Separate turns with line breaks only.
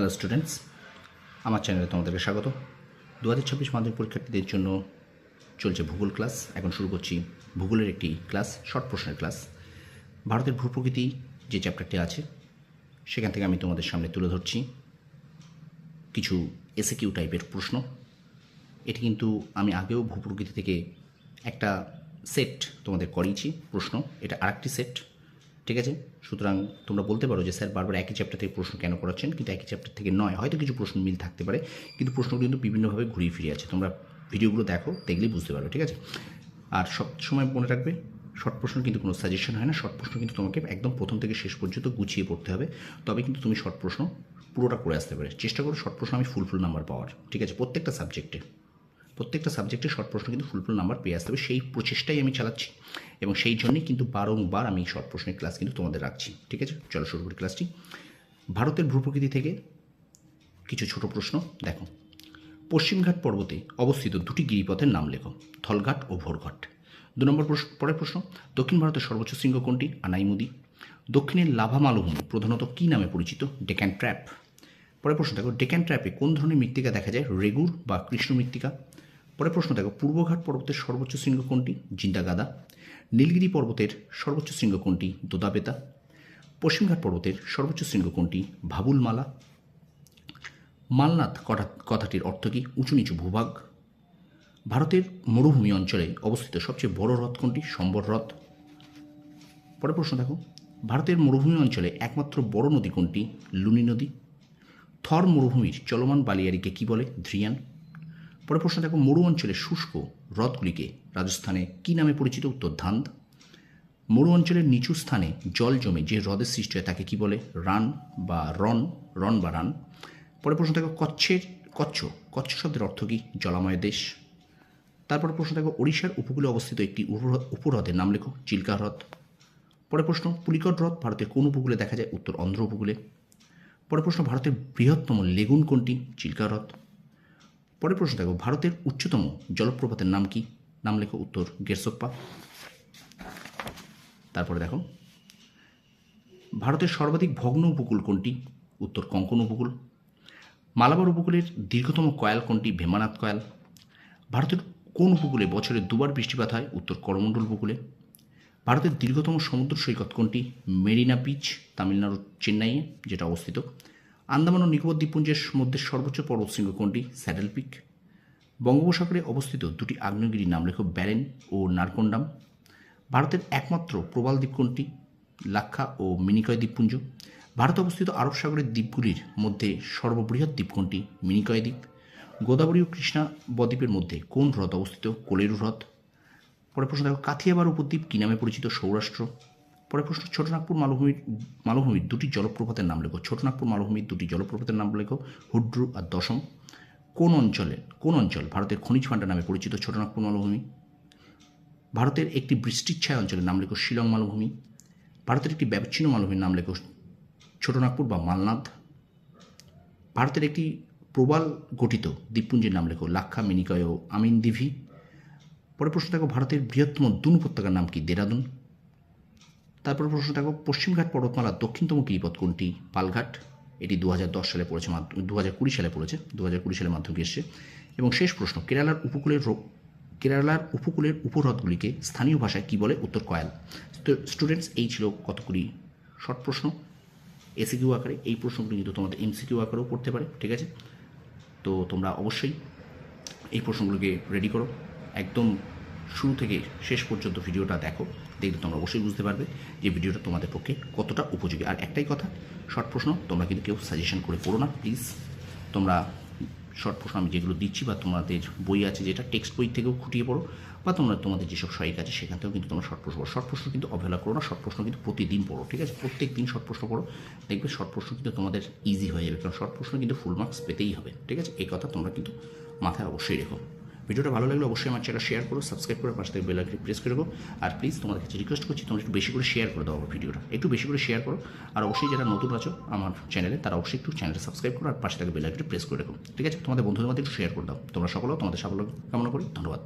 Hello students আমার চ্যানেলে তোমাদেরকে স্বাগত। দু হাজার ছাব্বিশ মাধ্যমিক পরীক্ষার্থীদের জন্য চলছে ভূগোল ক্লাস এখন শুরু করছি ভূগোলের একটি ক্লাস শর্ট প্রশ্নের ক্লাস ভারতের ভূপ্রকৃতি যে চ্যাপ্টারটি আছে, সেখান থেকে আমি তোমাদের সামনে তুলে ধরছি কিছু এসএকিউ টাইপের প্রশ্ন। এটি কিন্তু আমি আগেও ভূপ্রকৃতি থেকে একটা সেট তোমাদের করিয়েছি প্রশ্ন। এটা আরেকটি সেট ঠিক আছে? সুতরাং তোমরা বলতে পারো যে স্যার বারবার একই চ্যাপ্টার থেকে প্রশ্ন কেন করাচ্ছেন? কিন্তু একই চ্যাপ্টার থেকে নয়, হয়তো কিছু প্রশ্ন মিল থাকতে পারে, কিন্তু প্রশ্নগুলো কিন্তু বিভিন্নভাবে ঘুরিয়ে ফিরে আছে। তোমরা ভিডিওগুলো দেখো, দেখলেই বুঝতে পারবে, ঠিক আছে? আর সব সময় মনে রাখবে শর্ট প্রশ্ন কিন্তু কোনো সাজেশন হয় না শর্ট প্রশ্ন কিন্তু তোমাকে একদম প্রথম থেকে শেষ পর্যন্ত গুছিয়ে পড়তে হবে, তবে কিন্তু তুমি শর্ট প্রশ্ন পুরোটা করে আসতে পারে। চেষ্টা করো শর্ট প্রশ্ন আমি ফুল ফুল নাম্বার পাওয়ার, ঠিক আছে? প্রত্যেকটা সাবজেক্টে প্রত্যেকটা সাবজেক্টে শর্ট প্রশ্ন কিন্তু ফুল ফুল নাম্বার পেয়ে আসতে হবে। সেই প্রচেষ্টাই আমি চালাচ্ছি এবং সেই জন্যই কিন্তু বারংবার আমি শর্ট প্রশ্নের ক্লাস কিন্তু তোমাদের রাখছি। ঠিক আছে? চলো শুরু করি ক্লাসটি ভারতের ভূপ্রকৃতি থেকে কিছু ছোট প্রশ্ন, দেখো। পশ্চিমঘাট পর্বতে অবস্থিত দুটি গিরিপথের নাম লেখো, থলঘাট ও ভোরঘাট। দু নম্বর প্রশ্ন পরের প্রশ্ন, দক্ষিণ ভারতের সর্বোচ্চ শৃঙ্গ কোনটি? আনাইমুদি। দক্ষিণের লাভা মালভূমি প্রধানত কী নামে পরিচিত? ডেক্যান ট্র্যাপ পরের প্রশ্ন, দেখো ডেক্যান ট্র্যাপে কোন ধরনের মৃত্তিকা দেখা যায়? রেগুর বা কৃষ্ণ মৃত্তিকা? পরের প্রশ্ন দেখো, পূর্বঘাট পর্বতের সর্বোচ্চ শৃঙ্গ কোনটি? জিন্দাগাদা। নীলগিরি পর্বতের সর্বোচ্চ শৃঙ্গ কোনটি? দোদাবেতা পশ্চিমঘাট পর্বতের সর্বোচ্চ শৃঙ্গ কোনটি? ভাবুলমালা। মালনাথ কথা, কথাটির অর্থ কী? উঁচু নিচু ভূভাগ। ভারতের মরুভূমি অঞ্চলে অবস্থিত সবচেয়ে বড় হ্রদ কোনটি? সম্বর হ্রদ। পরের প্রশ্ন দেখো, ভারতের মরুভূমি অঞ্চলে একমাত্র বড় নদী কোনটি? লুনি নদী। থর মরুভূমির চলমান বালিয়ারিকে কি বলে? ধ্রিয়ান পরের প্রশ্ন দেখো, মরু অঞ্চলে শুষ্ক হ্রদগুলিকে রাজস্থানে কি নামে পরিচিত? উত্তর, ধান্দ। মরু অঞ্চলের নিচু স্থানে জল জমে যে হ্রদের সৃষ্টি হয় তাকে কি বলে? রান বা রন রন বা রান। পরে প্রশ্ন দেখো, কচ্ছের, কচ্ছ কচ্ছ শব্দের অর্থ কী? জলাময় দেশ। তারপর প্রশ্ন দেখো, ওড়িশার উপকূলে অবস্থিত একটি উপহ্রদ- উপহ্রদের নাম লেখো, চিল্কা হ্রদ। পরে প্রশ্ন, পুলিকট হ্রদ ভারতের কোন উপকূলে দেখা যায়? উত্তর, অন্ধ্র উপকূলে। পরে প্রশ্ন, ভারতের বৃহত্তম লেগুন কোনটি? চিল্কা হ্রদ। পরের প্রশ্ন দেখো, ভারতের উচ্চতম জলপ্রপাতের নাম কি? নাম লেখো উত্তর, গেরসোপ্পা। তারপরে দেখো, ভারতের সর্বাধিক ভগ্ন উপকূল কোনটি? উত্তর, কঙ্কন উপকূল। মালাবার উপকূলের দীর্ঘতম কয়াল কোনটি? ভেমানাথ কয়াল। ভারতের কোন উপকূলে বছরে দুবার বৃষ্টিপাত হয়? উত্তর, করমণ্ডল উপকূলে। ভারতের দীর্ঘতম সমুদ্র সৈকত কোনটি? মেরিনা বিচ তামিলনাড়ুর চেন্নাইয়ে, যেটা অবস্থিত। আন্দামান ও নিকোবর দ্বীপপুঞ্জের মধ্যে সর্বোচ্চ পর্বতশৃঙ্গ কোনটি? Saddle Peak. বঙ্গোপসাগরে অবস্থিত দুটি আগ্নেয়গিরির নাম লেখো ব্যারেন ও নারকন্ডাম। ভারতের একমাত্র প্রবাল দ্বীপ কোনটি? লাক্ষা ও মিনিকয় দ্বীপপুঞ্জ। ভারতে অবস্থিত আরব সাগরের দ্বীপগুলির মধ্যে সর্ববৃহৎ দ্বীপ কোনটি? মিনিকয় দ্বীপ। গোদাবরী ও কৃষ্ণা বদ্বীপের মধ্যে কোন হ্রদ অবস্থিত? কোলেরু হ্রদ। পরে প্রশ্ন দেখো কাথিয়াবার উপদ্বীপ কী নামে পরিচিত? সৌরাষ্ট্র। পরের প্রশ্ন, ছোটনাগপুর মালভূমির মালভূমির দুটি জলপ্রপাতের নাম লেখো। ছোটনাগপুর মালভূমির দুটি জলপ্রপাতের নাম লেখো। হুড্রু আর দশম। কোন অঞ্চলে, কোন অঞ্চল, ভারতের খনিজ ভাণ্ডার নামে পরিচিত ছোটনাগপুর মালভূমি? ভারতের একটি বৃষ্টির ছায়া অঞ্চলের নাম লেখো শিলং মালভূমি। ভারতের একটি ব্যবচ্ছিন্ন মালভূমির নাম লেখো ছোটনাগপুর বা মালনাথ ভারতের একটি প্রবাল গঠিত দ্বীপপুঞ্জের নাম লেখো লাক্ষা, মিনিকয় ও আমিন দিভি পরে প্রশ্ন থাকো ভারতের বৃহত্তম দুন উপত্যকার নাম কি? দেরাদুন। তারপরে প্রশ্ন থাকো, পশ্চিমঘাট পর্বতমালার দক্ষিণতম গিরিপথ কোনটি? পালঘাট, এটি দু হাজার দশ সালে পড়েছে দু হাজার কুড়ি সালে পড়েছে দু হাজার কুড়ি সালে মাধ্যমিক এসছে। এবং শেষ প্রশ্ন, কেরালার উপকূলের কেরালার উপকূলের উপহ্রদগুলিকে স্থানীয় ভাষায় কী বলে উত্তর কয়াল? স্টুডেন্টস এই ছিল কতগুলি শর্ট প্রশ্ন। এসিকিউ আকারে এই প্রশ্নগুলি কিন্তু তোমাদের এমসিকিউ আকারেও পড়তে পারে, ঠিক আছে? তো তোমরা অবশ্যই এই প্রশ্নগুলোকে রেডি করো। একদম শুরু থেকে শেষ পর্যন্ত ভিডিওটা দেখো, দেখলে তোমরা অবশ্যই বুঝতে পারবে যে ভিডিওটা তোমাদের পক্ষে কতটা উপযোগী। আর একটাই কথা শর্ট প্রশ্ন, তোমরা কিন্তু কেউ সাজেশন করে পড়ো না প্লিজ তোমরা শর্ট প্রশ্ন আমি যেগুলো দিচ্ছি বা তোমাদের বই আছে যেটা টেক্সট বই থেকেও খুঁটিয়ে পড়ো, বা তোমরা তোমাদের যেসব সহায়িক আছে সেখান থেকেও কিন্তু তোমরা শর্ট প্রশ্ন পড়ো শর্ট প্রশ্ন কিন্তু অবহেলা করো না শর্ট প্রশ্ন কিন্তু প্রতিদিন পড়ো, ঠিক আছে? প্রত্যেক দিন শর্ট প্রশ্ন পড়ো দেখবে শর্ট প্রশ্ন কিন্তু তোমাদের ইজি হয়ে যাবে, কারণ শর্ট প্রশ্ন কিন্তু ফুল মার্কস পেতেই হবে, ঠিক আছে? এই কথা তোমরা কিন্তু মাথায় অবশ্যই রেখো। ভিডিওটা ভালো লাগলে অবশ্যই আমার চ্যানেল শেয়ার করো সাবস্ক্রাইব করে পাশে থেকে বেল আইকনটি প্রেস করে দেবো আর প্লিজ তোমাদের কাছে রিকোয়েস্ট করছি, তোমরা একটু বেশি করে শেয়ার করে দাও ভিডিওটা। একটু বেশি করে শেয়ার করো। আর অবশ্যই যারা নতুন আছো আমার চ্যানেলে তারা অবশ্যই একটু চ্যানেলটা সাবস্ক্রাইব করো আর পাশে থেকে বেল আইকনটি প্রেস করে রাখো। ঠিক আছে? তোমাদের বন্ধুদের মধ্যে একটু শেয়ার করে দাও। তোমরা সকলেও তোমাদের সাফল্য কামনা করি। ধন্যবাদ।